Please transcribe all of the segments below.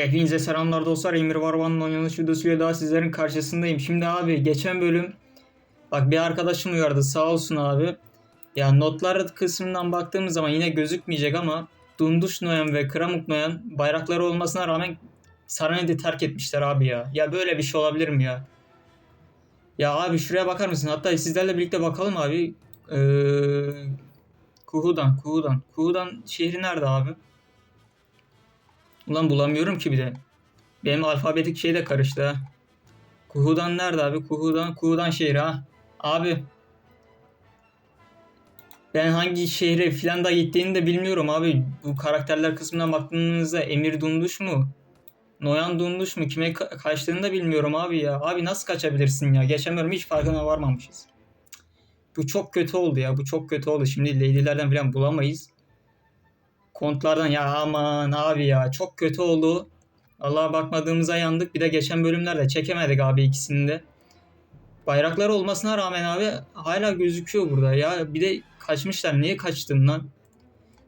Hepinize selamlar dostlar. Emir Varvan'ın oynanış videosuyla daha sizlerin karşısındayım. Şimdi abi geçen bölüm bak bir arkadaşım uyardı sağ olsun abi. Ya notlar kısmından baktığımız zaman yine gözükmeyecek ama Dunduş Noyan ve Kramuk Noyan bayrakları olmasına rağmen Saranet'i terk etmişler abi ya. Ya böyle bir şey olabilir mi ya? Ya abi şuraya bakar mısın? Hatta sizlerle birlikte bakalım abi. Ee, Kuhu'dan, Kuhu'dan. Kuhu'dan şehri nerede abi? Ulan bulamıyorum ki bir de. Benim alfabetik şey de karıştı ha. Kuhu'dan nerede abi? Kuhu'dan, Kuhu'dan şehri ha. Abi. Ben hangi şehre filan da gittiğini de bilmiyorum abi. Bu karakterler kısmına baktığınızda Emir Dunduş mu? Noyan Dunduş mu? Kime ka- kaçtığını da bilmiyorum abi ya. Abi nasıl kaçabilirsin ya? Geçemiyorum hiç farkına varmamışız. Bu çok kötü oldu ya. Bu çok kötü oldu. Şimdi Lady'lerden falan bulamayız. Kontlardan ya aman abi ya çok kötü oldu. Allah'a bakmadığımıza yandık. Bir de geçen bölümlerde çekemedik abi ikisini de. Bayraklar olmasına rağmen abi hala gözüküyor burada. Ya bir de kaçmışlar. Niye kaçtın lan?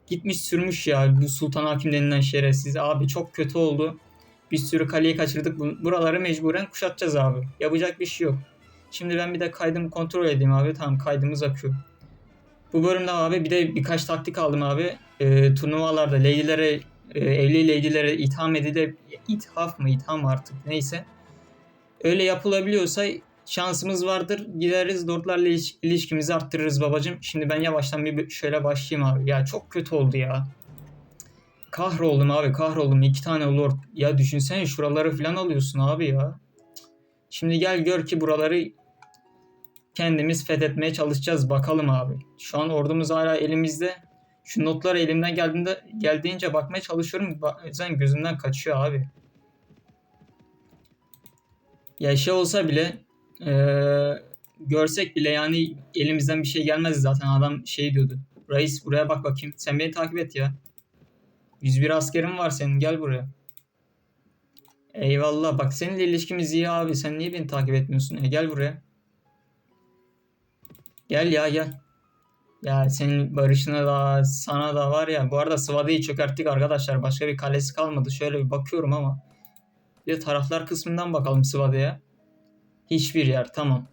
Gitmiş sürmüş ya bu Sultan Hakim denilen şerefsiz. Abi çok kötü oldu. Bir sürü kaleyi kaçırdık. Bu- Buraları mecburen kuşatacağız abi. Yapacak bir şey yok. Şimdi ben bir de kaydımı kontrol edeyim abi. Tamam kaydımız akıyor. Bu bölümde abi bir de birkaç taktik aldım abi. E, turnuvalarda lady'lere, e, evli lady'lere itham edilip ithaf mı itham artık neyse. Öyle yapılabiliyorsa şansımız vardır. Gideriz lordlarla iliş- ilişkimizi arttırırız babacım. Şimdi ben yavaştan bir şöyle başlayayım abi. Ya çok kötü oldu ya. Kahroldum abi kahroldum. İki tane lord. Ya düşünsene şuraları falan alıyorsun abi ya. Şimdi gel gör ki buraları kendimiz fethetmeye çalışacağız bakalım abi. Şu an ordumuz hala elimizde. Şu notlara elimden geldiğinde geldiğince bakmaya çalışıyorum. Bazen gözümden kaçıyor abi. Ya şey olsa bile eee, görsek bile yani elimizden bir şey gelmez zaten. Adam şey diyordu. Reis buraya bak bakayım. Sen beni takip et ya. 101 askerim var senin gel buraya. Eyvallah bak seninle ilişkimiz iyi abi. Sen niye beni takip etmiyorsun? E gel buraya. Gel ya gel. Ya senin barışına da sana da var ya. Bu arada Svada'yı çökerttik arkadaşlar. Başka bir kalesi kalmadı. Şöyle bir bakıyorum ama. Bir taraflar kısmından bakalım Svada'ya. Hiçbir yer tamam.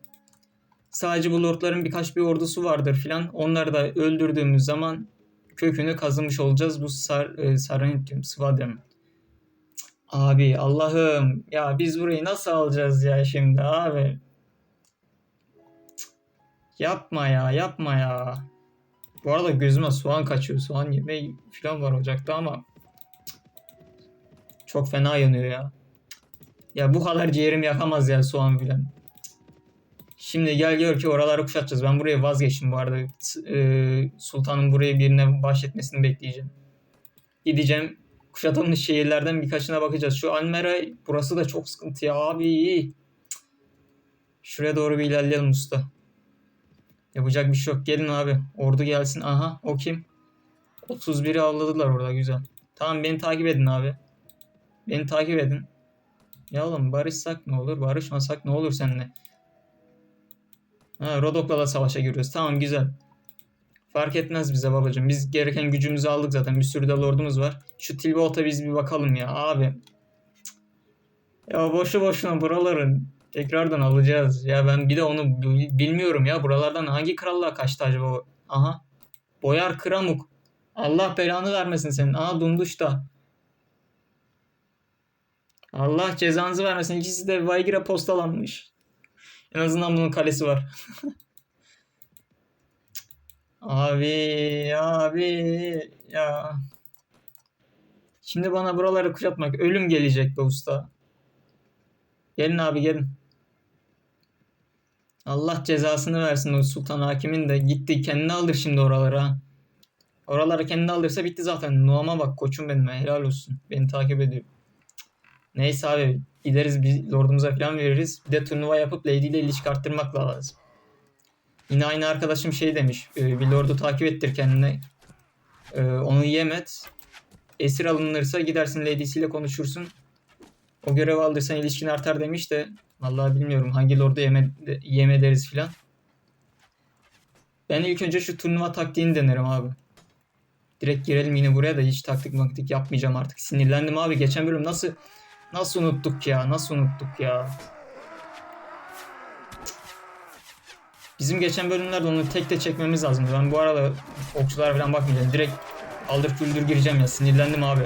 Sadece bu lordların birkaç bir ordusu vardır filan. Onları da öldürdüğümüz zaman kökünü kazımış olacağız. Bu Sar, e, Saranit diyorum. Abi Allah'ım ya biz burayı nasıl alacağız ya şimdi abi? Yapma ya yapma ya. Bu arada gözüme soğan kaçıyor. Soğan yemeği falan var ocakta ama çok fena yanıyor ya. Ya bu kadar ciğerim yakamaz ya soğan filan. Şimdi gel gör ki oraları kuşatacağız. Ben buraya vazgeçtim bu arada. E, Sultanın buraya birine bahşetmesini bekleyeceğim. Gideceğim. Kuşatılmış şehirlerden birkaçına bakacağız. Şu Almera burası da çok sıkıntı ya abi. Şuraya doğru bir ilerleyelim usta. Yapacak bir şey yok. Gelin abi. Ordu gelsin. Aha o kim? 31'i avladılar orada güzel. Tamam beni takip edin abi. Beni takip edin. Ya oğlum barışsak ne olur? Barışmasak ne olur seninle? Ha, Rodok'la da savaşa giriyoruz. Tamam güzel. Fark etmez bize babacığım. Biz gereken gücümüzü aldık zaten. Bir sürü de lordumuz var. Şu Tilbot'a biz bir bakalım ya abi. Ya boşu boşuna buraların tekrardan alacağız. Ya ben bir de onu bi- bilmiyorum ya. Buralardan hangi krallığa kaçtı acaba? Aha. Boyar Kramuk. Allah belanı vermesin senin. Aha Dunduş da. Allah cezanızı vermesin. İkisi de Vaygir'e postalanmış. En azından bunun kalesi var. Abi, abi ya. Şimdi bana buraları kuşatmak ölüm gelecek be usta. Gelin abi gelin. Allah cezasını versin o Sultan Hakim'in de gitti kendini alır şimdi oralara. Oraları kendine alırsa bitti zaten. Nuhama bak koçum benim helal olsun. Beni takip ediyor. Neyse abi gideriz bir lordumuza falan veririz. Bir de turnuva yapıp Lady ile ilişki arttırmak lazım. Yine aynı arkadaşım şey demiş. e, Bir lordu takip ettir kendine. E, Onu yem et. Esir alınırsa gidersin lady'siyle konuşursun. O görev aldıysan ilişkin artar demiş de vallahi bilmiyorum hangi lordu yeme, yem ederiz filan. Ben ilk önce şu turnuva taktiğini denerim abi. Direkt girelim yine buraya da hiç taktik maktik yapmayacağım artık. Sinirlendim abi. Geçen bölüm nasıl nasıl unuttuk ya? Nasıl unuttuk ya? Bizim geçen bölümlerde onu tek de çekmemiz lazım. Ben bu arada okçulara falan bakmayacağım. Direkt aldır küldür gireceğim ya. Sinirlendim abi.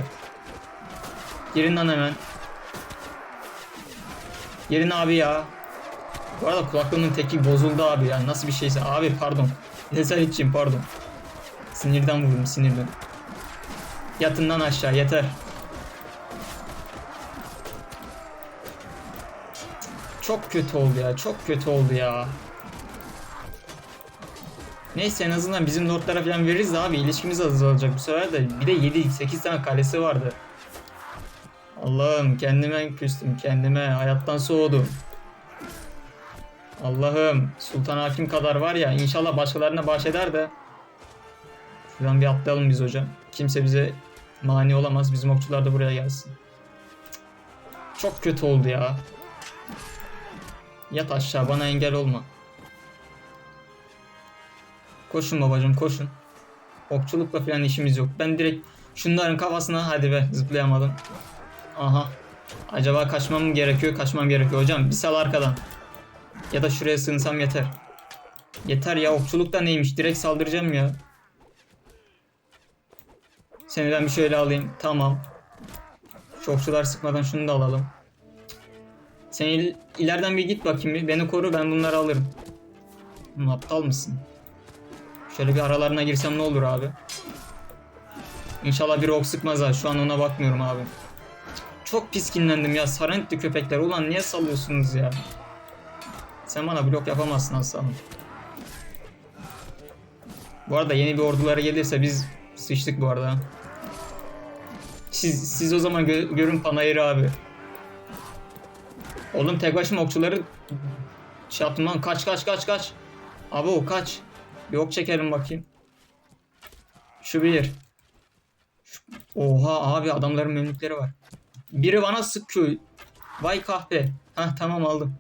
Girin lan hemen. Girin abi ya. Bu arada kulaklığımın teki bozuldu abi yani nasıl bir şeyse. Abi pardon. Nezaretçiyim pardon. Sinirden vurdum sinirden. Yatın lan aşağı yeter. Çok kötü oldu ya çok kötü oldu ya. Neyse en azından bizim lordlara falan veririz abi ilişkimiz azalacak bu sefer de. Bir de 7-8 tane kalesi vardı. Allah'ım kendime küstüm kendime hayattan soğudum. Allah'ım Sultan Hakim kadar var ya inşallah başkalarına bahşeder de. Şuradan bir atlayalım biz hocam. Kimse bize mani olamaz. Bizim okçular da buraya gelsin. Çok kötü oldu ya. Yat aşağı bana engel olma. Koşun babacım koşun. Okçulukla falan işimiz yok. Ben direkt şunların kafasına hadi be zıplayamadım. Aha. Acaba kaçmam mı gerekiyor? Kaçmam gerekiyor hocam. Bir sal arkadan. Ya da şuraya sığınsam yeter. Yeter ya okçuluk da neymiş? Direkt saldıracağım ya. Seni ben bir şöyle alayım. Tamam. Şu okçular sıkmadan şunu da alalım. Sen il- ileriden bir git bakayım bir. Beni koru ben bunları alırım. Hı, aptal mısın? Şöyle bir aralarına girsem ne olur abi? İnşallah bir ok sıkmaz ha. Şu an ona bakmıyorum abi. Çok pis kinlendim ya. Sarentli köpekler. Ulan niye sallıyorsunuz ya? Sen bana blok yapamazsın aslanım. Bu arada yeni bir ordulara gelirse biz sıçtık bu arada. Siz, siz o zaman gö- görün Panayır'ı abi. Oğlum tek başıma okçuları şey yaptım lan. Kaç kaç kaç kaç. Abi o kaç. Bir ok çekelim bakayım. Şu bir. Oha abi adamların memlükleri var. Biri bana sıkıyor. Vay kahpe. Hah tamam aldım.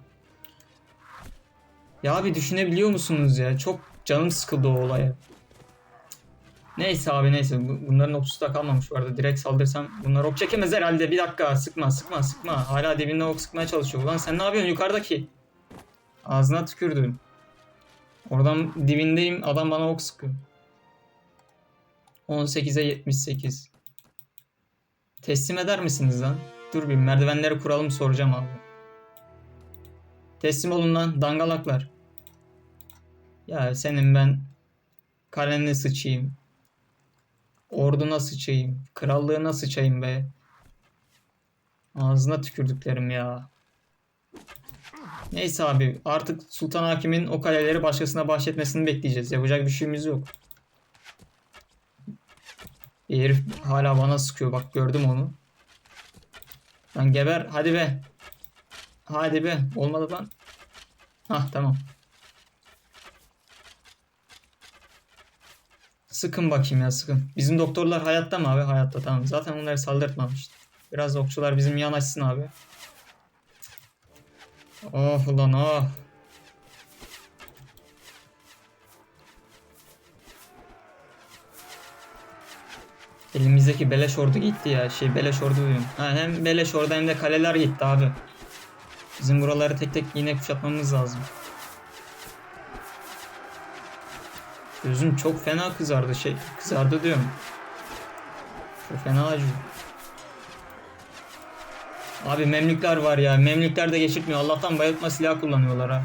Ya abi düşünebiliyor musunuz ya? Çok canım sıkıldı o olaya. Neyse abi neyse. Bu- Bunların okçusu da kalmamış bu arada. Direkt saldırsam bunlar ok çekemez herhalde. Bir dakika sıkma sıkma sıkma. Hala dibinde ok sıkmaya çalışıyor. Ulan sen ne yapıyorsun yukarıdaki? Ağzına tükürdüm. Oradan dibindeyim. Adam bana ok sıkıyor. 18'e 78. Teslim eder misiniz lan? Dur bir merdivenleri kuralım soracağım abi. Teslim olun lan dangalaklar. Ya senin ben kalene sıçayım. Orduna sıçayım. Krallığına sıçayım be. Ağzına tükürdüklerim ya. Neyse abi artık Sultan Hakim'in o kaleleri başkasına bahşetmesini bekleyeceğiz. Yapacak bir şeyimiz yok. Herif hala bana sıkıyor. Bak gördüm onu. Lan geber. Hadi be. Hadi be. Olmadı lan. Hah tamam. Sıkın bakayım ya sıkın. Bizim doktorlar hayatta mı abi? Hayatta tamam. Zaten onları saldırtmamıştı. Biraz okçular bizim yan açsın abi. Oh ulan oh. Elimizdeki beleş ordu gitti ya. Şey beleş ordu diyorum. Ha, hem beleş ordu hem de kaleler gitti abi. Bizim buraları tek tek yine kuşatmamız lazım. Gözüm çok fena kızardı şey. Kızardı diyorum. Çok fena acıyor. Abi memlükler var ya. Memlükler de geçirtmiyor. Allah'tan bayıltma silah kullanıyorlar ha.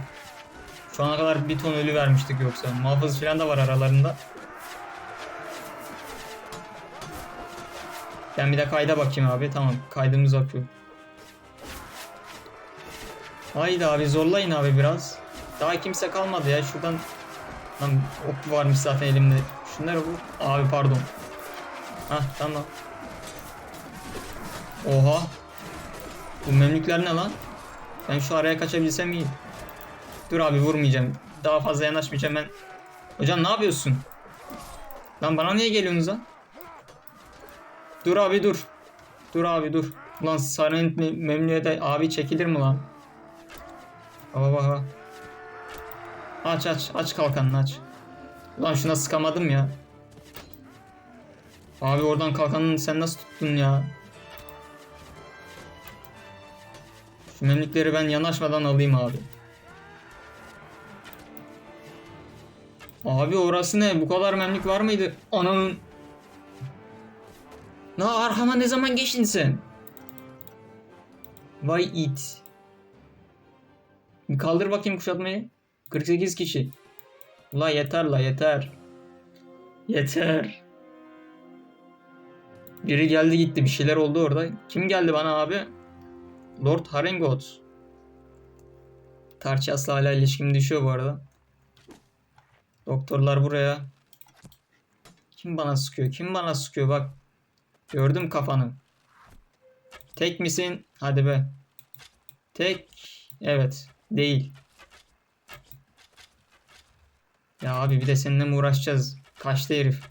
Şu ana kadar bir ton ölü vermiştik yoksa. Muhafız falan da var aralarında. Ben bir de kayda bakayım abi. Tamam kaydımız akıyor. Haydi abi zorlayın abi biraz. Daha kimse kalmadı ya. Şuradan Lan ok varmış zaten elimde. Şunları vur. Abi pardon. Hah tamam. Oha. Bu memlükler ne lan? Ben şu araya kaçabilsem iyi. Dur abi vurmayacağım. Daha fazla yanaşmayacağım ben. Hocam ne yapıyorsun? Lan bana niye geliyorsunuz lan? Dur abi dur. Dur abi dur. Mi memnuniyete de abi çekilir mi lan? Baba baba. Aç aç aç kalkanını aç. Ulan şuna sıkamadım ya. Abi oradan kalkanın sen nasıl tuttun ya? Şu memlükleri ben yanaşmadan alayım abi. Abi orası ne? Bu kadar memlük var mıydı? Ananın. Na arkama ne zaman geçtin sen? Vay it. Kaldır bakayım kuşatmayı. 48 kişi. La yeter la yeter. Yeter. Biri geldi gitti bir şeyler oldu orada. Kim geldi bana abi? Lord Haringot. Tarças'la hala ilişkim düşüyor bu arada. Doktorlar buraya. Kim bana sıkıyor? Kim bana sıkıyor? Bak. Gördüm kafanı. Tek misin? Hadi be. Tek. Evet. Değil. Ya abi bir de seninle mi uğraşacağız? Kaçtı herif.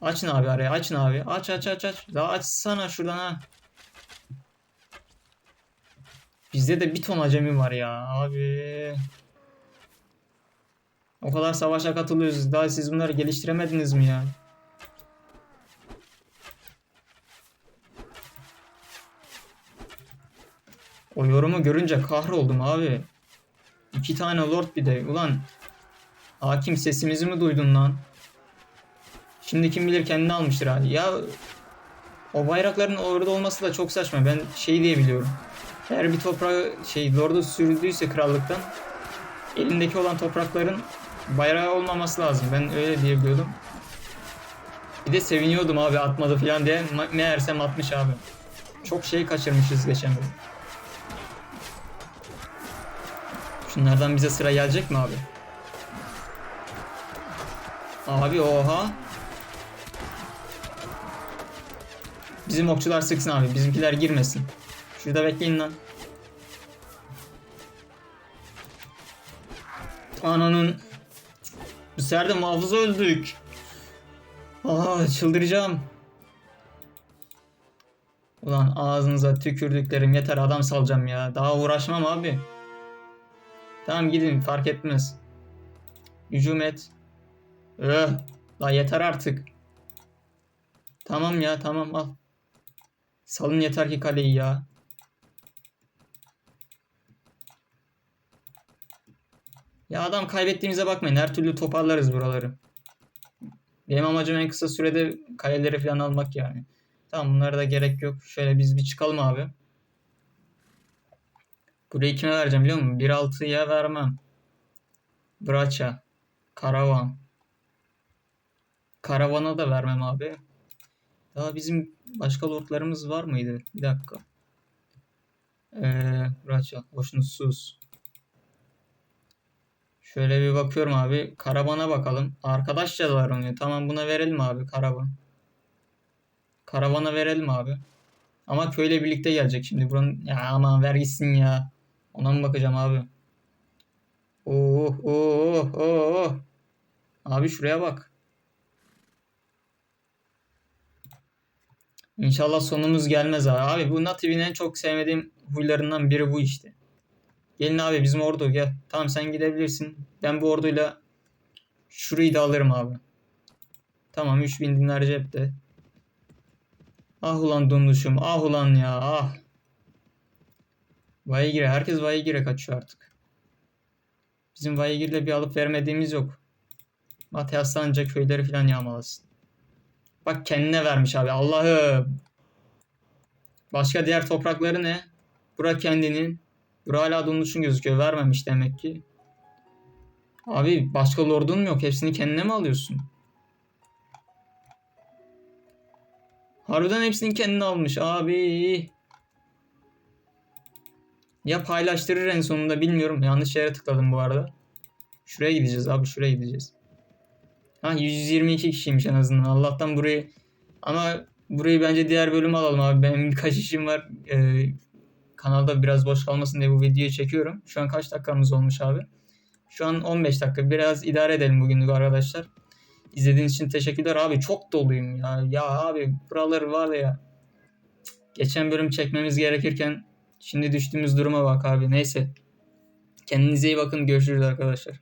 Açın abi araya. Açın abi. Aç aç aç aç. Daha açsana şuradan ha. Bizde de bir ton acemi var ya abi. O kadar savaşa katılıyoruz. Daha siz bunları geliştiremediniz mi ya? O yorumu görünce kahroldum abi. İki tane lord bir de. Ulan hakim sesimizi mi duydun lan? Şimdi kim bilir kendini almıştır hali. Ya o bayrakların orada olması da çok saçma. Ben şey diye biliyorum. Eğer bir toprağı şey lordu sürdüyse krallıktan elindeki olan toprakların bayrağı olmaması lazım. Ben öyle diye biliyordum. Bir de seviniyordum abi atmadı falan diye. Meğersem atmış abi. Çok şey kaçırmışız geçen bölüm. Şunlardan bize sıra gelecek mi abi? Abi oha. Bizim okçular sıksın abi. Bizimkiler girmesin. Şurada bekleyin lan. Ananın. Bu sefer de muhafız öldük. Aa çıldıracağım. Ulan ağzınıza tükürdüklerim yeter adam salacağım ya. Daha uğraşmam abi. Tamam gidin fark etmez. Hücum et. Öh. La yeter artık. Tamam ya tamam al. Salın yeter ki kaleyi ya. Ya adam kaybettiğimize bakmayın. Her türlü toparlarız buraları. Benim amacım en kısa sürede kaleleri falan almak yani. Tamam bunlara da gerek yok. Şöyle biz bir çıkalım abi. Burayı kime vereceğim biliyor musun? 1.6'ya vermem. Braça. Karavan. Karavana da vermem abi. Daha bizim başka lordlarımız var mıydı? Bir dakika. Ee, Braça. Hoşnutsuz. Şöyle bir bakıyorum abi. Karavana bakalım. Arkadaşça da var onun. Tamam buna verelim abi karavan. Karavana verelim abi. Ama köyle birlikte gelecek şimdi. Buranın ya aman ver gitsin ya. Ona mı bakacağım abi? Oh oh oh oh. Abi şuraya bak. İnşallah sonumuz gelmez abi. Abi bu Native'nin en çok sevmediğim huylarından biri bu işte. Gelin abi bizim ordu gel. Tamam sen gidebilirsin. Ben bu orduyla şurayı da alırım abi. Tamam 3000 dinar cepte. Ah ulan donduşum. Ah ulan ya. Ah. Vayigir'e. Herkes Vayigir'e kaçıyor artık. Bizim Vayigir'le bir alıp vermediğimiz yok. Mateas anca köyleri falan yağmalasın. Bak kendine vermiş abi. Allah'ım. Başka diğer toprakları ne? Bura kendinin. Bura hala donduşun gözüküyor. Vermemiş demek ki. Abi başka lordun mu yok? Hepsini kendine mi alıyorsun? Harbiden hepsini kendine almış abi. Ya paylaştırır en sonunda bilmiyorum. Yanlış yere tıkladım bu arada. Şuraya gideceğiz abi şuraya gideceğiz. Ha 122 kişiymiş en azından. Allah'tan burayı ama burayı bence diğer bölüm alalım abi. Benim birkaç işim var. Ee, kanalda biraz boş kalmasın diye bu videoyu çekiyorum. Şu an kaç dakikamız olmuş abi? Şu an 15 dakika. Biraz idare edelim bugünlük arkadaşlar. İzlediğiniz için teşekkürler abi. Çok doluyum ya. Ya abi buraları var ya. Geçen bölüm çekmemiz gerekirken şimdi düştüğümüz duruma bak abi. Neyse. Kendinize iyi bakın. Görüşürüz arkadaşlar.